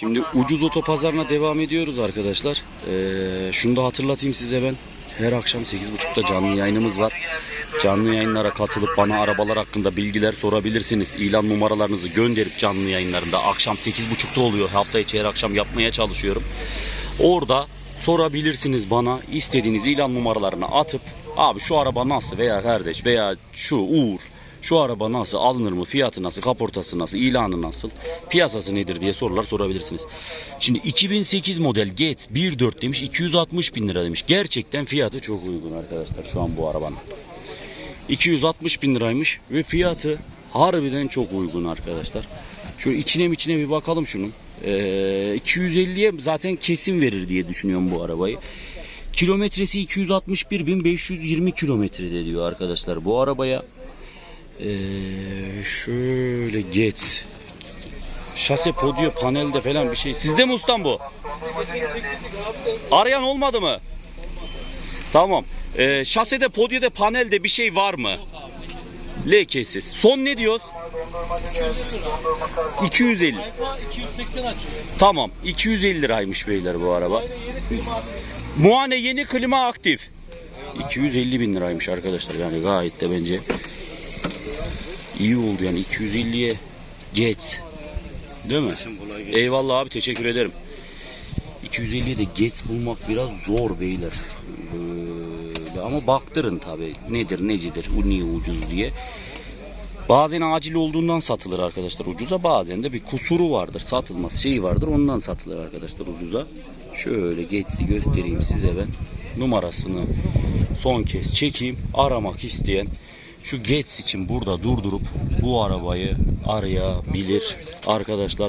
Şimdi ucuz otopazarına devam ediyoruz arkadaşlar. Ee, şunu da hatırlatayım size ben. Her akşam 8.30'da canlı yayınımız var. Canlı yayınlara katılıp bana arabalar hakkında bilgiler sorabilirsiniz. İlan numaralarınızı gönderip canlı yayınlarında akşam 8.30'da oluyor. Hafta içi her akşam yapmaya çalışıyorum. Orada sorabilirsiniz bana. istediğiniz ilan numaralarını atıp abi şu araba nasıl veya kardeş veya şu Uğur şu araba nasıl alınır mı fiyatı nasıl kaportası nasıl ilanı nasıl piyasası nedir diye sorular sorabilirsiniz. Şimdi 2008 model Getz 1.4 demiş 260 bin lira demiş. Gerçekten fiyatı çok uygun arkadaşlar şu an bu arabanın. 260 bin liraymış ve fiyatı harbiden çok uygun arkadaşlar. Şu içine içine bir bakalım şunun. Ee, 250'ye zaten kesin verir diye düşünüyorum bu arabayı. Kilometresi 261.520 kilometrede diyor arkadaşlar bu arabaya. Ee, şöyle geç. Şase podyo panelde falan bir şey. Sizde mi ustam bu? Arayan olmadı mı? Tamam. Ee, şasede, podyoda, panelde bir şey var mı? Lekesiz. Son ne diyoruz? 250. Sayfa 280 açıyor. Tamam. 250 liraymış beyler bu araba. Muane yeni klima aktif. 250 bin liraymış arkadaşlar. Yani gayet de bence iyi oldu yani 250'ye geç. Değil mi? Eyvallah abi teşekkür ederim. 250'ye de geç bulmak biraz zor beyler. Böyle ama baktırın tabi nedir necidir bu niye ucuz diye. Bazen acil olduğundan satılır arkadaşlar ucuza bazen de bir kusuru vardır satılmaz şeyi vardır ondan satılır arkadaşlar ucuza. Şöyle geçsi göstereyim size ben numarasını son kez çekeyim aramak isteyen şu Gets için burada durdurup bu arabayı arayabilir arkadaşlar.